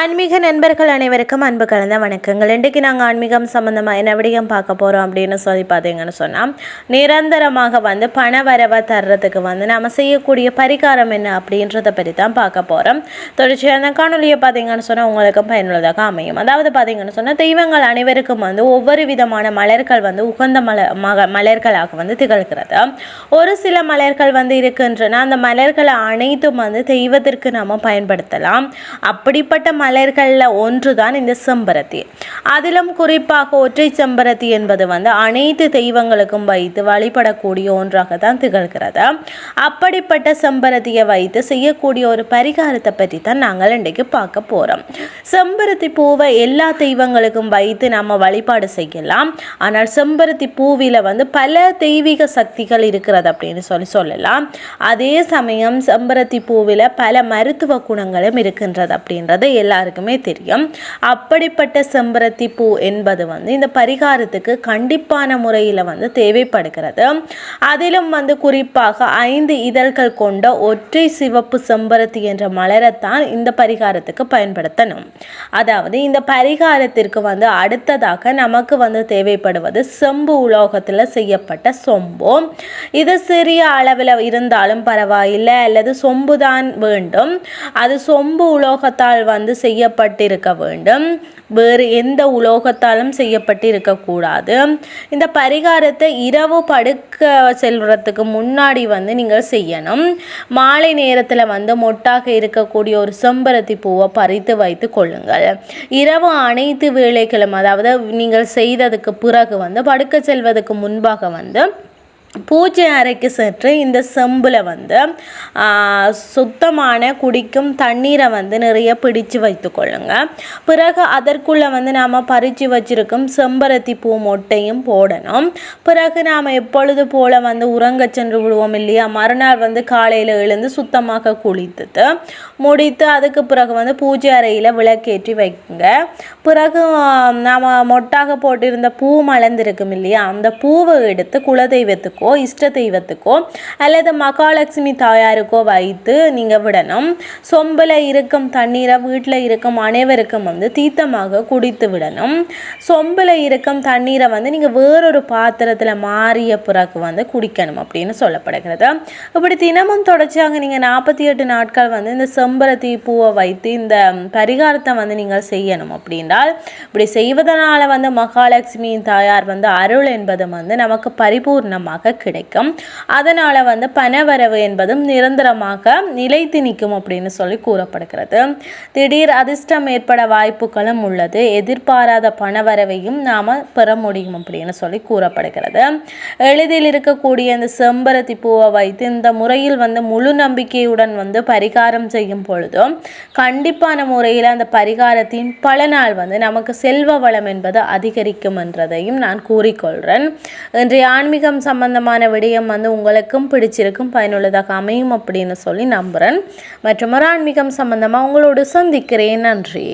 ஆன்மீக நண்பர்கள் அனைவருக்கும் அன்பு கலந்த வணக்கங்கள். இன்றைக்கு நாங்கள் ஆன்மீகம் சம்மந்தமாக என்ன விடயம் பார்க்க போகிறோம் அப்படின்னு சொல்லி பார்த்தீங்கன்னு சொன்னால் நிரந்தரமாக வந்து பண வரவை தர்றதுக்கு வந்து நம்ம செய்யக்கூடிய பரிகாரம் என்ன அப்படின்றத பற்றி தான் பார்க்க போகிறோம் தொடர்ச்சியாக அந்த காணொலியை பார்த்தீங்கன்னு சொன்னால் உங்களுக்கு பயனுள்ளதாக அமையும். அதாவது பார்த்தீங்கன்னு சொன்னால் தெய்வங்கள் அனைவருக்கும் வந்து ஒவ்வொரு விதமான மலர்கள் வந்து உகந்த மல மக மலர்களாக வந்து திகழ்கிறது. ஒரு சில மலர்கள் வந்து இருக்கின்றன. அந்த மலர்களை அனைத்தும் வந்து தெய்வத்திற்கு நம்ம பயன்படுத்தலாம். அப்படிப்பட்ட மலர்களில் ஒன்று தான் இந்த செம்பருத்தி. அதிலும் குறிப்பாக ஒற்றை செம்பருத்தி என்பது வந்து அனைத்து தெய்வங்களுக்கும் வைத்து வழிபடக்கூடிய ஒன்றாக தான் திகழ்கிறது. அப்படிப்பட்ட செம்பருத்தியை வைத்து செய்யக்கூடிய ஒரு பரிகாரத்தை பற்றி தான் நாங்கள் இன்றைக்கு பார்க்க போகிறோம் செம்பருத்தி பூவை எல்லா தெய்வங்களுக்கும் வைத்து நம்ம வழிபாடு செய்யலாம். ஆனால் செம்பருத்தி பூவில் வந்து பல தெய்வீக சக்திகள் இருக்கிறது அப்படின்னு சொல்லி சொல்லலாம். அதே சமயம் செம்பருத்தி பூவில் பல மருத்துவ குணங்களும் இருக்கின்றது அப்படின்றது எல்லா எல்லாருக்குமே தெரியும். அப்படிப்பட்ட செம்பருத்தி பூ என்பது வந்து இந்த பரிகாரத்துக்கு கண்டிப்பான முறையில் வந்து தேவைப்படுகிறது. அதிலும் வந்து குறிப்பாக ஐந்து இதழ்கள் கொண்ட ஒற்றை சிவப்பு செம்பருத்தி என்ற மலரைத்தான் இந்த பரிகாரத்துக்கு பயன்படுத்தணும். அதாவது இந்த பரிகாரத்திற்கு வந்து அடுத்ததாக நமக்கு வந்து தேவைப்படுவது செம்பு உலோகத்தில் செய்யப்பட்ட சொம்பு. இது சிறிய அளவில் இருந்தாலும் பரவாயில்லை அல்லது சொம்பு தான் வேண்டும். அது சொம்பு உலோகத்தால் வந்து செய்யப்பட்டிருக்க வேண்டும். வேறு எந்த உலோகத்தாலும் செய்யப்பட்டிருக்கக்கூடாது இந்த பரிகாரத்தை இரவு படுக்க செல்வதுக்கு முன்னாடி வந்து நீங்கள் செய்யணும். மாலை நேரத்தில் வந்து மொட்டாக இருக்கக்கூடிய ஒரு செம்பருத்தி பூவை பறித்து வைத்து கொள்ளுங்கள். இரவு அனைத்து வேலைகளும் அதாவது நீங்கள் செய்ததுக்கு பிறகு வந்து படுக்க செல்வதற்கு முன்பாக வந்து பூஜை அறைக்கு சென்று இந்த செம்பில் வந்து சுத்தமான குடிக்கும் தண்ணீரை வந்து நிறைய பிடிச்சு வைத்துக்கொள்ளுங்க பிறகு அதற்குள்ளே வந்து நாம் பறித்து வச்சிருக்கும் செம்பருத்தி பூ மொட்டையும் போடணும். பிறகு நாம் எப்பொழுது போல் வந்து உறங்க சென்று விடுவோம் இல்லையா? மறுநாள் வந்து காலையில் எழுந்து சுத்தமாக குளித்துட்டு முடித்து அதுக்கு பிறகு வந்து பூஜை அறையில் விளக்கேற்றி வைக்குங்க பிறகு நாம் மொட்டாக போட்டிருந்த பூ மலர்ந்திருக்கும் இல்லையா? அந்த பூவை எடுத்து குலதெய்வத்துக்கு தெய்வத்துக்கோ இஷ்ட தெய்வத்துக்கோ அல்லது மகாலட்சுமி தாயாருக்கோ வைத்து நீங்கள் விடணும். சொம்பில் இருக்கும் தண்ணீரை வீட்டில் இருக்கும் அனைவருக்கும் வந்து தீர்த்தமாக குடித்து விடணும். சொம்பில் இருக்கும் தண்ணீரை வந்து நீங்கள் வேறொரு பாத்திரத்தில் மாறிய பிறகு வந்து குடிக்கணும் அப்படின்னு சொல்லப்படுகிறது. இப்படி தினமும் தொடர்ச்சியாக நீங்கள் நாற்பத்தி எட்டு நாட்கள் வந்து இந்த செம்பருத்தி பூவை வைத்து இந்த பரிகாரத்தை வந்து நீங்கள் செய்யணும் அப்படின்றால் இப்படி செய்வதனால் வந்து மகாலட்சுமியின் தாயார் வந்து அருள் என்பது வந்து நமக்கு பரிபூர்ணமாக கிடைக்கும். அதனால் வந்து பணவரவு என்பதும் நிரந்தரமாக நிலைத்து நிற்கும் அப்படின்னு சொல்லி கூறப்படுகிறது. திடீர் அதிர்ஷ்டம் ஏற்பட வாய்ப்புகளும் உள்ளது. எதிர்பாராத பணவரவையும் நாம் பெற முடியும் அப்படின்னு சொல்லி கூறப்படுகிறது. எளிதில் இருக்கக்கூடிய இந்த செம்பருத்தி பூவை வைத்து இந்த முறையில் வந்து முழு நம்பிக்கையுடன் வந்து பரிகாரம் செய்யும் பொழுதும் கண்டிப்பான முறையில் அந்த பரிகாரத்தின் பல நாள் வந்து நமக்கு செல்வ வளம் என்பது அதிகரிக்கும் என்றதையும் நான் கூறிக்கொள்கிறேன் இன்றைய ஆன்மீகம் சம்பந்தம் சம்பந்தமான விடயம் வந்து உங்களுக்கும் பிடிச்சிருக்கும் பயனுள்ளதாக அமையும் அப்படின்னு சொல்லி நம்புகிறேன் மற்றும் ஒரு ஆன்மீகம் சம்பந்தமாக உங்களோடு சந்திக்கிறேன். நன்றி.